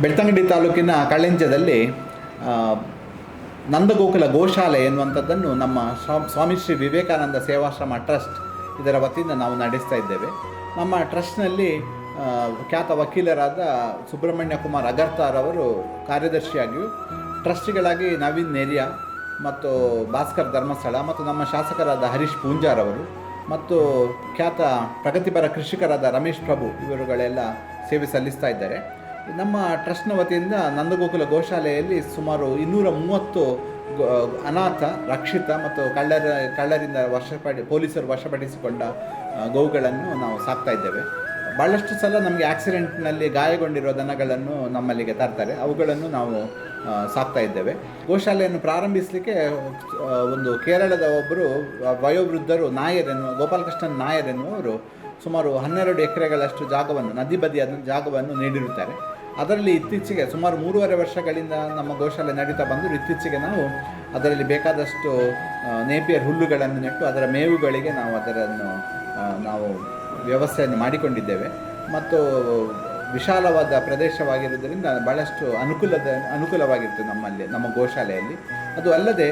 ಬೆಳ್ತಂಗಡಿ ತಾಲೂಕಿನ ಕಳೆಂಜದಲ್ಲಿ ನಂದಗೋಕುಲ ಗೋಶಾಲೆ ಎನ್ನುವಂಥದ್ದನ್ನು ನಮ್ಮ ಸ್ವಾ- ಸ್ವಾಮಿ ಶ್ರೀ ವಿವೇಕಾನಂದ ಸೇವಾಶ್ರಮ ಟ್ರಸ್ಟ್ ಇದರ ವತಿಯಿಂದ ನಾವು ನಡೆಸ್ತಾ ಇದ್ದೇವೆ. ನಮ್ಮ ಟ್ರಸ್ಟ್ನಲ್ಲಿ ಖ್ಯಾತ ವಕೀಲರಾದ ಸುಬ್ರಹ್ಮಣ್ಯ ಕುಮಾರ್ ಅಗರ್ತಾರ್ ಅವರು ಕಾರ್ಯದರ್ಶಿಯಾಗಿಯೂ, ಟ್ರಸ್ಟಿಗಳಾಗಿ ನವೀನ್ ನೆರಿಯ ಮತ್ತು ಭಾಸ್ಕರ್ ಧರ್ಮಸ್ಥಳ ಮತ್ತು ನಮ್ಮ ಶಾಸಕರಾದ ಹರೀಶ್ ಪೂಂಜಾರ್ ಅವರು ಮತ್ತು ಖ್ಯಾತ ಪ್ರಗತಿಪರ ಕೃಷಿಕರಾದ ರಮೇಶ್ ಪ್ರಭು ಇವರುಗಳೆಲ್ಲ ಸೇವೆ ಸಲ್ಲಿಸ್ತಾ ಇದ್ದಾರೆ. ನಮ್ಮ ಟ್ರಸ್ಟ್ನ ವತಿಯಿಂದ ನಂದಗೋಕುಲ ಗೋಶಾಲೆಯಲ್ಲಿ ಸುಮಾರು ಇನ್ನೂರ ಮೂವತ್ತು ಅನಾಥ, ರಕ್ಷಿತ ಮತ್ತು ಕಳ್ಳರ, ಕಳ್ಳರಿಂದ ವಶಪಡಿ, ಪೊಲೀಸರು ವಶಪಡಿಸಿಕೊಂಡ ಗೋವುಗಳನ್ನು ನಾವು ಸಾಕ್ತಾ ಇದ್ದೇವೆ. ಭಾಳಷ್ಟು ಸಲ ನಮಗೆ ಆಕ್ಸಿಡೆಂಟ್ನಲ್ಲಿ ಗಾಯಗೊಂಡಿರೋ ದನಗಳನ್ನು ನಮ್ಮಲ್ಲಿಗೆ ತರ್ತಾರೆ. ಅವುಗಳನ್ನು ನಾವು ಸಾಕ್ತಾ ಇದ್ದೇವೆ. ಗೋಶಾಲೆಯನ್ನು ಪ್ರಾರಂಭಿಸಲಿಕ್ಕೆ ಒಂದು ಕೇರಳದ ಒಬ್ಬರು ವಯೋವೃದ್ಧರು ನಾಯರೆನ್ನು ಗೋಪಾಲಕೃಷ್ಣನ್ ನಾಯರೆನ್ನುವರು ಸುಮಾರು ಹನ್ನೆರಡು ಎಕರೆಗಳಷ್ಟು ಜಾಗವನ್ನು, ನದಿ ಬದಿಯಾದ ಜಾಗವನ್ನು ನೀಡಿರುತ್ತಾರೆ. ಅದರಲ್ಲಿ ಇತ್ತೀಚೆಗೆ ಸುಮಾರು ಮೂರುವರೆ ವರ್ಷಗಳಿಂದ ನಮ್ಮ ಗೋಶಾಲೆ ನಡೀತಾ ಬಂದು ಇತ್ತೀಚೆಗೆ ನಾವು ಅದರಲ್ಲಿ ಬೇಕಾದಷ್ಟು ನೇಪಿಯರ್ ಹುಲ್ಲುಗಳನ್ನು ನೆಟ್ಟು ಅದರ ಮೇವುಗಳಿಗೆ ನಾವು ಅದರನ್ನು ನಾವು ವ್ಯವಸ್ಥೆಯನ್ನು ಮಾಡಿಕೊಂಡಿದ್ದೇವೆ. ಮತ್ತು ವಿಶಾಲವಾದ ಪ್ರದೇಶವಾಗಿರುವುದರಿಂದ ಭಾಳಷ್ಟು ಅನುಕೂಲದ ಅನುಕೂಲವಾಗಿತ್ತು ನಮ್ಮಲ್ಲಿ ನಮ್ಮ ಗೋಶಾಲೆಯಲ್ಲಿ. ಅದು ಅಲ್ಲದೆ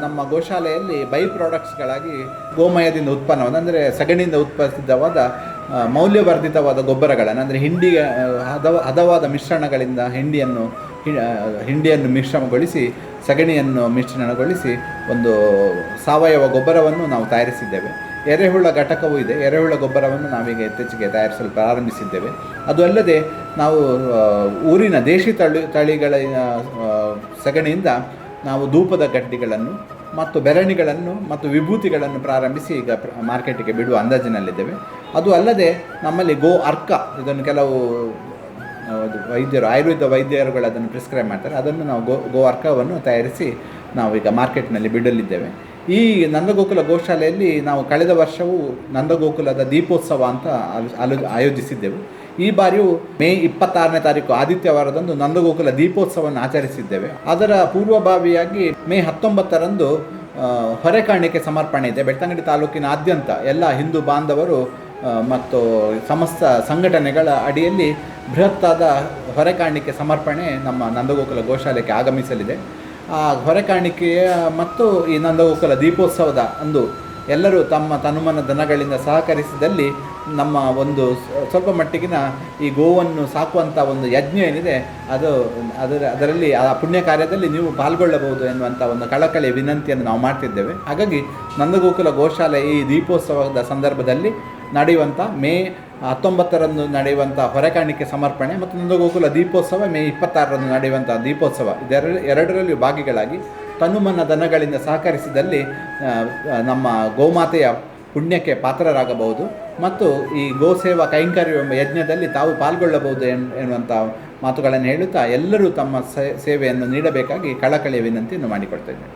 ನಮ್ಮ ಗೋಶಾಲೆಯಲ್ಲಿ ಬೈ ಪ್ರಾಡಕ್ಟ್ಸ್ಗಳಾಗಿ ಗೋಮಯದಿಂದ ಉತ್ಪನ್ನವನ್ನು ಅಂದರೆ ಸಗಣಿಯಿಂದ ಉತ್ಪಾದಿಸಿದವಾದ ಆ, ಮೌಲ್ಯವರ್ಧಿತವಾದ ಗೊಬ್ಬರಗಳನ್ನು, ಅಂದರೆ ಹಿಂಡಿ ಹದವ, ಹದವಾದ ಮಿಶ್ರಣಗಳಿಂದ ಹಿಂಡಿಯನ್ನು ಹಿಂಡಿಯನ್ನು ಮಿಶ್ರಣಗೊಳಿಸಿ ಸಗಣಿಯನ್ನು ಮಿಶ್ರಣಗೊಳಿಸಿ ಒಂದು ಸಾವಯವ ಗೊಬ್ಬರವನ್ನು ನಾವು ತಯಾರಿಸಿದ್ದೇವೆ. ಎರೆಹುಳ ಘಟಕವೂ ಇದೆ. ಎರೆಹುಳ ಗೊಬ್ಬರವನ್ನು ನಾವೀಗ ಇತ್ತೀಚೆಗೆ ತಯಾರಿಸಲು ಪ್ರಾರಂಭಿಸಿದ್ದೇವೆ. ಅದು ಅಲ್ಲದೆ ನಾವು ಊರಿನ ದೇಶಿ ತಳಿ, ತಳಿಗಳ ಸಗಣಿಯಿಂದ ನಾವು ಧೂಪದ ಗಡ್ಡಿಗಳನ್ನು ಮತ್ತು ಬೆರಣಿಗಳನ್ನು ಮತ್ತು ವಿಭೂತಿಗಳನ್ನು ಪ್ರಾರಂಭಿಸಿ ಈಗ ಮಾರ್ಕೆಟಿಗೆ ಬಿಡುವ ಅಂದಾಜಿನಲ್ಲಿದ್ದೇವೆ. ಅದು ಅಲ್ಲದೆ ನಮ್ಮಲ್ಲಿ ಗೋ ಅರ್ಕ, ಇದನ್ನು ಕೆಲವು ವೈದ್ಯರು, ಆಯುರ್ವೇದ ವೈದ್ಯರುಗಳು ಅದನ್ನು ಪ್ರಿಸ್ಕ್ರೈಬ್ ಮಾಡ್ತಾರೆ. ಅದನ್ನು ನಾವು ಗೋ ಗೋ ಅರ್ಕವನ್ನು ತಯಾರಿಸಿ ನಾವೀಗ ಮಾರ್ಕೆಟ್ನಲ್ಲಿ ಬಿಡಲಿದ್ದೇವೆ. ಈ ನಂದಗೋಕುಲ ಗೋಶಾಲೆಯಲ್ಲಿ ನಾವು ಕಳೆದ ವರ್ಷವೂ ನಂದಗೋಕುಲದ ದೀಪೋತ್ಸವ ಅಂತ ಅಲು ಆಯೋಜಿಸಿದ್ದೆವು. ಈ ಬಾರಿಯೂ ಮೇ ಇಪ್ಪತ್ತಾರನೇ ತಾರೀಕು ಆದಿತ್ಯವಾರದಂದು ನಂದಗೋಕುಲ ದೀಪೋತ್ಸವವನ್ನು ಆಚರಿಸಿದ್ದೇವೆ. ಅದರ ಪೂರ್ವಭಾವಿಯಾಗಿ ಮೇ ಹತ್ತೊಂಬತ್ತರಂದು ಹೊರೆ ಹೊರೆಕಾಣಿಕೆ ಸಮರ್ಪಣೆ ಇದೆ. ಬೆಳ್ತಂಗಡಿ ತಾಲೂಕಿನಾದ್ಯಂತ ಎಲ್ಲ ಹಿಂದೂ ಬಾಂಧವರು ಮತ್ತು ಸಮಸ್ತ ಸಂಘಟನೆಗಳ ಅಡಿಯಲ್ಲಿ ಬೃಹತ್ತಾದ ಹೊರೆಕಾಣಿಕೆ ಸಮರ್ಪಣೆ ನಮ್ಮ ನಂದಗೋಕುಲ ಗೋಶಾಲೆಗೆ ಆಗಮಿಸಲಿದೆ. ಆ ಹೊರೆಕಾಣಿಕೆಯ ಮತ್ತು ಈ ನಂದಗೋಕುಲ ದೀಪೋತ್ಸವದ ಅಂದು ಎಲ್ಲರೂ ತಮ್ಮ ತನುಮನ ದನಗಳಿಂದ ಸಹಕರಿಸಿದಲ್ಲಿ ನಮ್ಮ ಒಂದು ಸ್ವಲ್ಪ ಮಟ್ಟಿಗಿನ ಈ ಗೋವನ್ನು ಸಾಕುವಂಥ ಒಂದು ಯಜ್ಞ ಏನಿದೆ, ಅದು ಅದರ ಅದರಲ್ಲಿ ಆ ಪುಣ್ಯ ಕಾರ್ಯದಲ್ಲಿ ನೀವು ಪಾಲ್ಗೊಳ್ಳಬಹುದು ಎನ್ನುವಂಥ ಒಂದು ಕಳಕಳಿಯ ವಿನಂತಿಯನ್ನು ನಾವು ಮಾಡ್ತಿದ್ದೇವೆ. ಹಾಗಾಗಿ ನಂದಗೋಕುಲ ಗೋಶಾಲೆ ಈ ದೀಪೋತ್ಸವದ ಸಂದರ್ಭದಲ್ಲಿ ನಡೆಯುವಂಥ ಮೇ ಹತ್ತೊಂಬತ್ತರಂದು ನಡೆಯುವಂಥ ಹೊರೆಕಾಣಿಕೆ ಸಮರ್ಪಣೆ ಮತ್ತು ನಂದಗೋಕುಲ ದೀಪೋತ್ಸವ ಮೇ ಇಪ್ಪತ್ತಾರರಂದು ನಡೆಯುವಂಥ ದೀಪೋತ್ಸವ. ಇದೆರಡು ಎರಡರಲ್ಲಿ ಭಾಗಿಗಳಾಗಿ ತನುಮನ ದನಗಳಿಂದ ಸಹಕರಿಸಿದಲ್ಲಿ ನಮ್ಮ ಗೋಮಾತೆಯ ಪುಣ್ಯಕ್ಕೆ ಪಾತ್ರರಾಗಬಹುದು ಮತ್ತು ಈ ಗೋಸೇವಾ ಕೈಂಕರ್ಯ ಎಂಬ ಯಜ್ಞದಲ್ಲಿ ತಾವು ಪಾಲ್ಗೊಳ್ಳಬಹುದು ಎನ್ ಎನ್ನುವಂಥ ಮಾತುಗಳನ್ನು ಹೇಳುತ್ತಾ ಎಲ್ಲರೂ ತಮ್ಮ ಸೇವೆಯನ್ನು ನೀಡಬೇಕಾಗಿ ಕಳಕಳಿಯ ವಿನಂತಿಯನ್ನು ಮಾಡಿಕೊಡ್ತಾ ಇದ್ದೇನೆ.